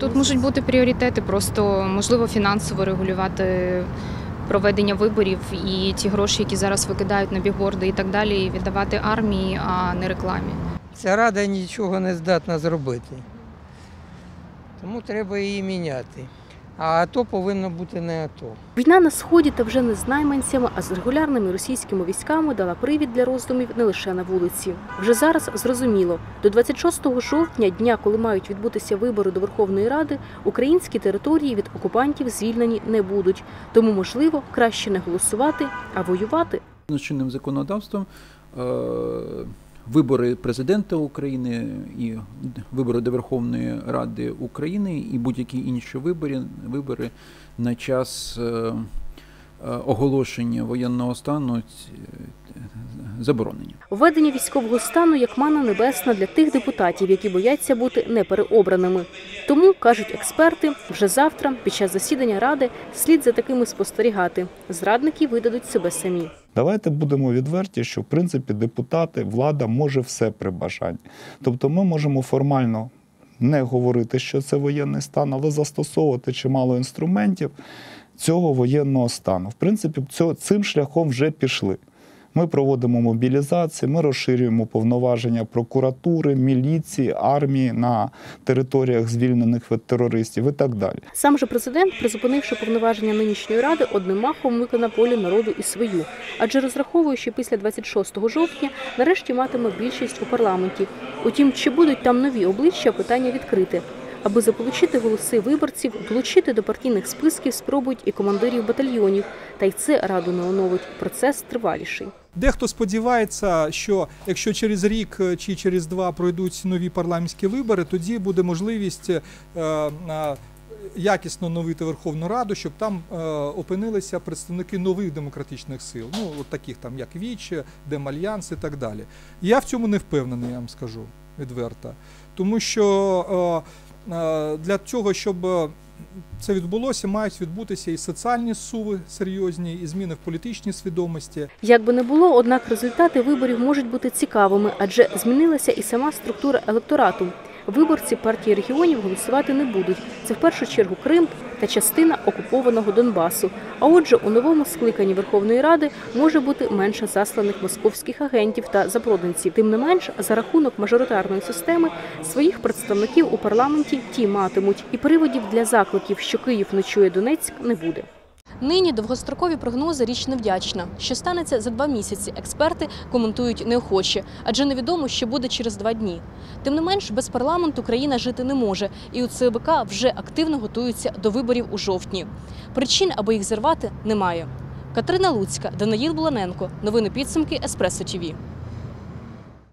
Тут можуть бути пріоритети, просто можливо фінансово регулювати проведення виборів і ті гроші, які зараз викидають на бігборди і так далі, віддавати армії, а не рекламі. Ця рада нічого не здатна зробити. Тому треба її міняти. А АТО повинно бути не АТО. Війна на сході та вже не з найманцями, а з регулярними російськими військами дала привід для роздумів не лише на вулиці. Вже зараз зрозуміло, до 26 жовтня, дня, коли мають відбутися вибори до Верховної Ради, українські території від окупантів звільнені не будуть. Тому, можливо, краще не голосувати, а воювати. Чинним законодавством е, вибори президента України і вибори до Верховної Ради України і будь-які інші вибори, вибори на час е, е, оголошення воєнного стану заборонені. Введення військового стану як мана небесна для тих депутатів, які бояться бути непереобраними. Тому кажуть експерти, вже завтра, під час засідання ради, слід за такими спостерігати. Зрадники видадуть себе самі. Давайте будемо відверті, що в принципі депутати, влада може все при бажанні. Тобто ми можемо формально не говорити, що це воєнний стан, але застосовувати чимало інструментів цього воєнного стану. В принципі, цим шляхом вже пішли. Ми проводимо мобілізації, ми розширюємо повноваження прокуратури, міліції, армії на територіях звільнених від терористів і так далі. Сам же президент, призупинивши повноваження нинішньої ради, одним махом виконав волю народу і свою, адже розраховує, що після 26 жовтня нарешті матиме більшість у парламенті. Утім, чи будуть там нові обличчя, питання відкрите. Аби заполучити голоси виборців, долучити до партійних списків спробують і командирів батальйонів. Та й це раду не оновить. Процес триваліший. Дехто сподівається, що якщо через рік е, чи через два пройдуть нові парламентські вибори, тоді буде можливість е, якісно новити Верховну Раду, щоб там е, опинилися представники нових демократичних сил, ну от таких там як Віч, Демальянс і так далі. Я в цьому не впевнений, я вам скажу відверто. Тому що для цього, щоб це відбулося, мають відбутися і соціальні суви серйозні, і зміни в політичній свідомості. Як би не було, однак результати виборів можуть бути цікавими, адже змінилася і сама структура електорату. Виборці партії регіонів голосувати не будуть. Це в першу чергу Крим та частина окупованого Донбасу. А отже, у новому скликанні Верховної Ради може бути менше засланих московських агентів та запроданців. Тим не менш, за рахунок мажоритарної системи своїх представників у парламенті ті матимуть, і приводів для закликів, що Київ ночує Донецьк, не буде. Нині довгострокові прогнози річ невдячна. Що станеться за два місяці, експерти коментують неохоче, адже невідомо, що буде через два дні. Тим не менш, без парламенту країна жити не може, і у ЦБК вже активно готуються до виборів у жовтні. Причин, аби їх зірвати, немає. Катерина Луцька, Даниїл Буланенко. Новини підсумки Еспресо ТІВІ.